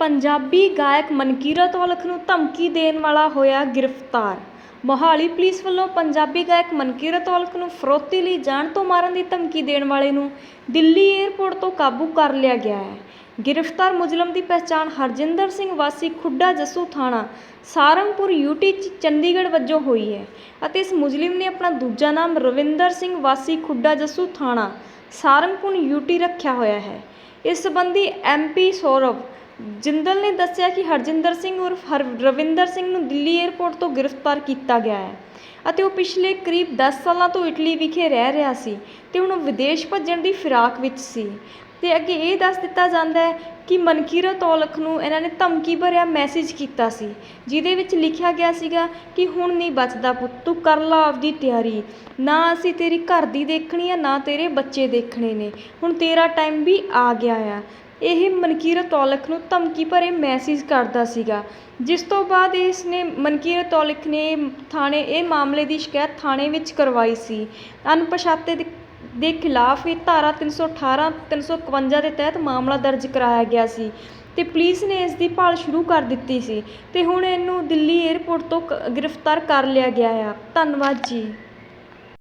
ਪੰਜਾਬੀ ਗਾਇਕ ਮਨਕੀਰਤ ਔਲਖ ਨੂੰ ਧਮਕੀ ਦੇਣ ਵਾਲਾ ਹੋਇਆ ਗ੍ਰਿਫਤਾਰ। ਮੋਹਾਲੀ ਪੁਲਿਸ ਵੱਲੋਂ ਪੰਜਾਬੀ ਗਾਇਕ ਮਨਕੀਰਤ ਔਲਖ ਨੂੰ ਫਰੋਤੀ ਲਈ ਜਾਣ ਤੋਂ ਮਾਰਨ ਦੀ ਧਮਕੀ ਦੇਣ ਵਾਲੇ ਨੂੰ ਦਿੱਲੀ ਏਅਰਪੋਰਟ ਤੋਂ ਕਾਬੂ ਕਰ ਲਿਆ ਗਿਆ ਹੈ। ਗ੍ਰਿਫਤਾਰ ਮੁਜਰਮ ਦੀ ਪਛਾਣ ਹਰਜਿੰਦਰ ਸਿੰਘ ਵਾਸੀ ਖੁੱਡਾ ਜੱਸੂ ਥਾਣਾ, ਸਾਰੰਗਪੁਰ ਯੂਟੀ ਚੰਡੀਗੜ੍ਹ ਵਜੋਂ ਹੋਈ ਹੈ ਅਤੇ ਇਸ ਮੁਜਰਮ ਨੇ ਆਪਣਾ ਦੂਜਾ ਨਾਮ ਰਵਿੰਦਰ ਸਿੰਘ ਵਾਸੀ ਖੁੱਡਾ ਜੱਸੂ ਥਾਣਾ, ਸਾਰੰਗਪੁਰ ਯੂਟੀ ਰੱਖਿਆ ਹੋਇਆ ਹੈ। ਇਸ ਸੰਬੰਧੀ ਐਮਪੀ ਸੌਰਵ ਜਿੰਦਲ ਨੇ ਦੱਸਿਆ ਕਿ ਹਰਜਿੰਦਰ ਸਿੰਘ ਉਰਫ ਹਰ ਰਵਿੰਦਰ ਸਿੰਘ ਨੂੰ ਦਿੱਲੀ ਏਅਰਪੋਰਟ ਤੋਂ ਗ੍ਰਿਫਤਾਰ ਕੀਤਾ ਗਿਆ ਹੈ ਅਤੇ ਉਹ ਪਿਛਲੇ ਕਰੀਬ 10 ਸਾਲਾਂ ਤੋਂ ਇਟਲੀ ਵਿਖੇ ਰਹਿ ਰਿਹਾ ਸੀ ਤੇ ਹੁਣ ਉਹ ਵਿਦੇਸ਼ ਭੱਜਣ ਦੀ ਫਿਰਾਕ ਵਿੱਚ ਸੀ। ਤੇ ਅੱਗੇ ਇਹ ਦੱਸ ਦਿੱਤਾ ਜਾਂਦਾ ਹੈ ਕਿ ਮਨਕੀਰਤ ਔਲਖ ਨੂੰ ਇਹਨਾਂ ਨੇ ਧਮਕੀ ਭਰਿਆ ਮੈਸੇਜ ਕੀਤਾ ਸੀ, ਜਿਹਦੇ ਵਿੱਚ ਲਿਖਿਆ ਗਿਆ ਸੀਗਾ ਕਿ ਹੁਣ ਨਹੀਂ ਬਚਦਾ ਪੁੱਤ, ਤੂੰ ਕਰ ਲਾ ਆਪਦੀ ਤਿਆਰੀ। ਨਾ ਅਸੀਂ ਤੇਰੀ ਘਰ ਦੀ ਦੇਖਣੀ ਆ, ਨਾ ਤੇਰੇ ਬੱਚੇ ਦੇਖਣੇ ਨੇ। ਹੁਣ ਤੇਰਾ ਟਾਈਮ ਵੀ ਆ ਗਿਆ ਆ। ਇਹ ਮਨਕੀਰਤ ਔਲਖ ਨੂੰ ਧਮਕੀ ਭਰੇ ਮੈਸੇਜ ਕਰਦਾ ਸੀਗਾ, ਜਿਸ ਤੋਂ ਬਾਅਦ ਇਸ ਨੇ ਮਨਕੀਰਤ ਔਲਖ ਨੇ ਥਾਣੇ, ਇਹ ਮਾਮਲੇ ਦੀ ਸ਼ਿਕਾਇਤ ਥਾਣੇ ਵਿੱਚ ਕਰਵਾਈ ਸੀ। ਅਣਪਛਾਤੇ ਦੇ ਦੇ ਖਿਲਾਫ ਇਹ ਧਾਰਾ 318 351 ਦੇ ਤਹਿਤ ਮਾਮਲਾ ਦਰਜ ਕਰਾਇਆ ਗਿਆ ਸੀ ਤੇ ਪੁਲਿਸ ਨੇ ਇਸ ਦੀ ਭਾਲ ਸ਼ੁਰੂ ਕਰ ਦਿੱਤੀ ਸੀ ਤੇ ਹੁਣ ਇਹਨੂੰ ਦਿੱਲੀ ਏਅਰਪੋਰਟ ਤੋਂ ਕ- ਗ੍ਰਿਫਤਾਰ ਕਰ ਲਿਆ ਗਿਆ ਆ। ਧੰਨਵਾਦ ਜੀ।